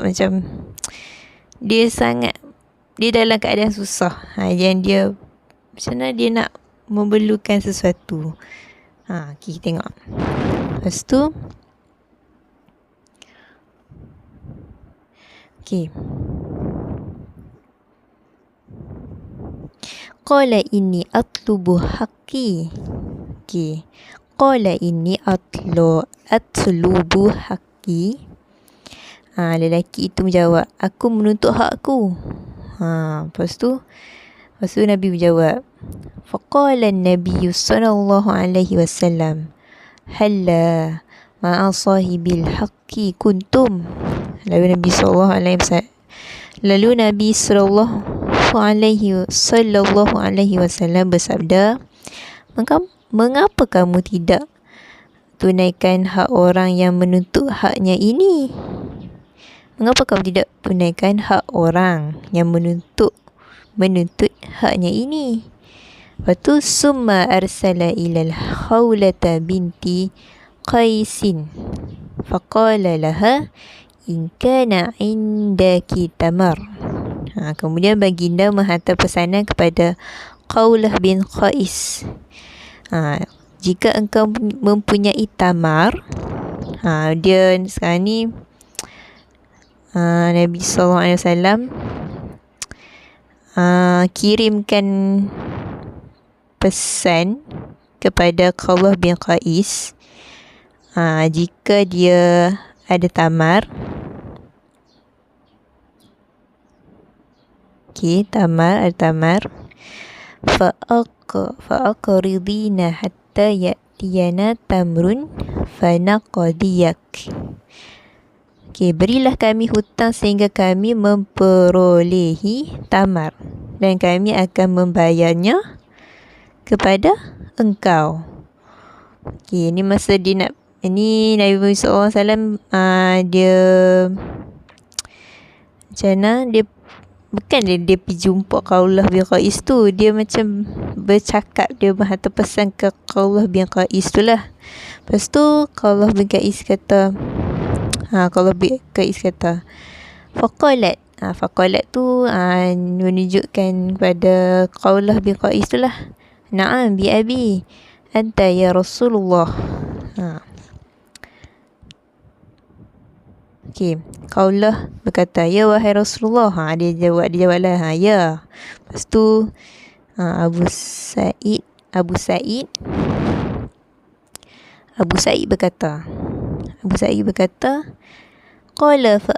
macam dia sangat dia dalam keadaan susah ha, yang dia macam mana dia nak memerlukan sesuatu ha, okay, tengok lepas tu okay Qala ini atlubu haqqi. Okay. Qala ini atlu atlubu haqqi. Ha, lelaki itu menjawab, aku menuntut hakku. Ha, lepas tu, lepas tu Nabi menjawab, Faqala Nabi sallallahu alaihi wasallam, Halla ma'a sahibil haqqi kuntum. Lalu Nabi sallallahu alaihi wasallam Lalu Nabi sallallahu alaihi sallallahu alaihi wasallam bersabda, mengapa, mengapa kamu tidak tunaikan hak orang yang menuntut haknya ini? Mengapa kamu tidak tunaikan hak orang yang menuntut menuntut haknya ini? Lepas tu summa arsala ilal khawlata binti qaisin faqala laha in kana indaki tamar. Ha, kemudian baginda menghantar pesanan kepada Qaulah bin Qais. Ha, jika engkau mempunyai tamar, ha, dia sekarang ni uh, Nabi wasallam uh, kirimkan pesan kepada Qawlah bin Qais uh, jika dia ada tamar. Okey, tamar ada tamar. Fa'aqridina hatta ya'tiyana tamrun fanaqdiyak Okey, berilah kami hutang sehingga kami memperolehi tamar dan kami akan membayarnya kepada engkau. Okey, ini masa dia nak ini Nabi Muhammad SAW uh, dia macam dia bukan dia, dia pergi jumpa Qaulah bin Qais tu dia macam bercakap dia menghantar pesan ke Qaulah bin Qais tu lah lepas tu Qaulah bin Qais kata Ha, kalau Kais kata. Faqalat. Ha, faqalat tu ha, menunjukkan kepada Qaulah bin Qais tu lah. Na'am bi abi. Anta ya Rasulullah. Ha. Okay. Qaulah berkata, Ya wahai Rasulullah. Ha, dia jawab, dia jawab lah. Ha, ya. Lepas tu, ha, Abu Sa'id. Abu Sa'id. Abu Sa'id berkata. Abu Sa'id berkata, Qala fa